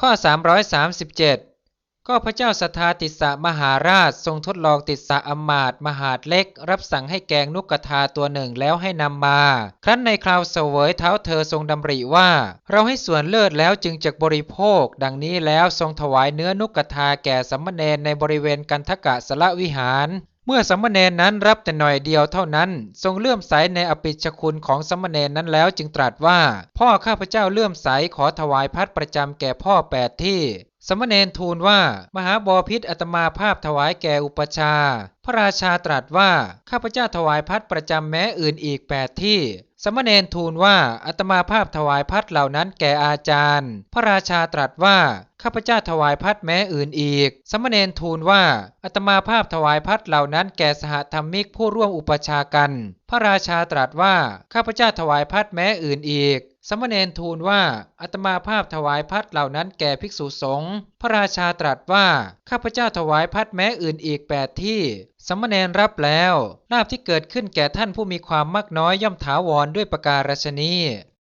ข้อ 337 ก็พระเจ้าสทาติสะมหาราชทรงทดลองติสสะอมาตมหาดเล็ก รับสั่งให้แกงนุกกทาตัวหนึ่งแล้วให้นำมา ครั้นในคราวเสวยเท้าเธอทรงดำริว่า เราให้ส่วนเลิศแล้วจึงจะบริโภค ดังนี้แล้วทรงถวายเนื้อนุกกทาแก่สัมมเนในบริเวณกันทกะสละวิหาร เมื่อสัมมเนรนั้นรับแต่หน่อยเดียวเท่านั้น ทรงเลื่อมใสในอภิชคุณของสัมมเนรนั้นแล้วจึงตรัสว่า พ่อข้าพเจ้าเลื่อมใสขอถวายพัดประจำแก่พ่อแปดที่ สมณเณรทูลว่า มหาบอพิษอัตมาภาพถวายแก่อุปชา พระราชาตรัสว่า ข้าพเจ้าถวายพัดประจำแม้อื่นอีกแปดที่ สมณเณรทูลว่าอัตมาภาพถวายพัดเหล่านั้นแก่อาจารย์ พระราชาตรัสว่าข้าพเจ้าถวายพัดแม้อื่นอีก สมณเณรทูลว่าอัตมาภาพถวายพัดเหล่านั้นแก่สหธรรมิกผู้ร่วมอุปชากัน พระราชาตรัสว่าข้าพเจ้าถวายพัดแม้อื่นอีก สมณเณรทูลว่าอัตมาภาพถวายพัดเหล่านั้นแก่ภิกษุสงฆ์พระราชาตรัสว่าข้าพเจ้าถวายพัดแม้อื่นอีกแปดที่ สมณเณรรับแล้วลาบที่เกิดขึ้นแก่ท่านผู้มีความมากน้อยย่อมถาวรด้วยประการศนี